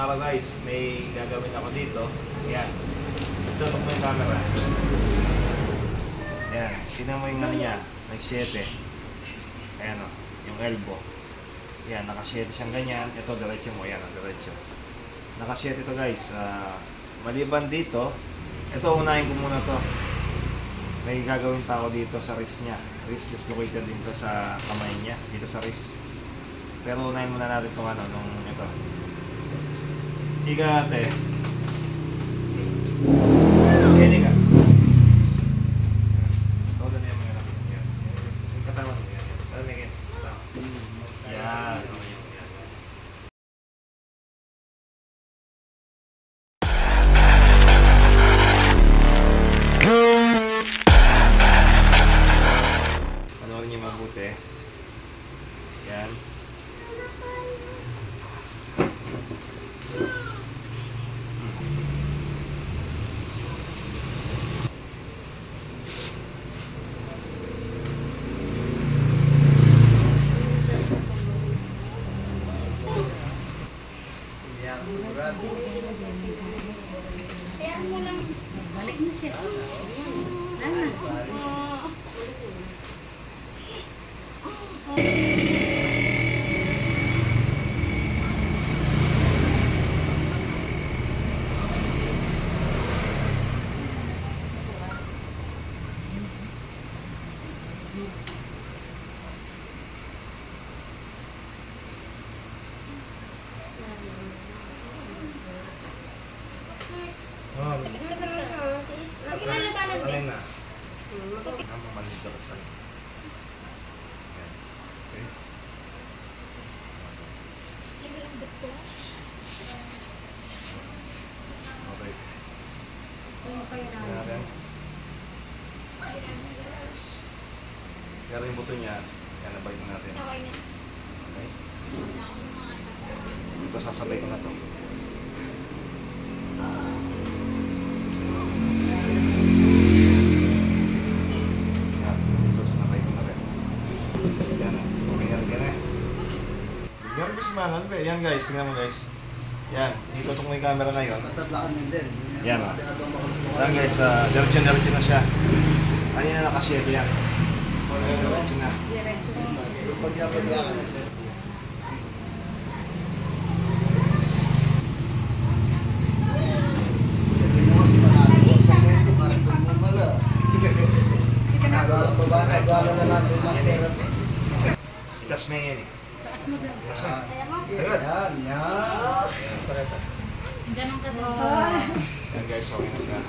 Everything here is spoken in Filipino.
araw guys, may gagawin ako dito. Yan. Tutok mo yung camera. Yan. Tingnan mo yung ano niya. Nag-7. Ayan o. Yung elbow. Yan. Naka-7 siyang ganyan. Ito, diretso mo. Yan. Diretso. Naka-7 ito guys. Ah, maliban dito, ito unahin ko muna to. May gagawin tao dito sa wrist niya. Wrist dislocated dito sa kamay niya. Dito sa wrist. Pero unahin muna natin itong ano, nung ito. Ika ate. Yan ika. Todo na yung. Yan. Yung katawan mo yan. Ano na yan? Yan. Mabuti. Yan. Yan, sigurado. Balik na siya. Ano? Oh, Lagi na latanan alin na? Ang mamanito ka sa. Okay. Okay. Tingnan natin. Pero yung buto niya, yan, nabay ko natin. Okay? Ito, sasabay ko na to. Yan, ito, sinabay ko na rin. Yan, okay yan, yan eh. Yan, gusto man, be. Yan guys, tingnan mo guys. Yan, dito mo yung camera ngayon. Katadlaan din din. Yan, ako. Yan guys, uh, diretso-diretso na siya. Kanina nakasiyete yan. Diretso na. Diretso. Na na, na. Itas mo yan eh. Taas mo. Yan, Kaya mo? yan, yan. Ganun ka daw. Yan guys, okay na siya.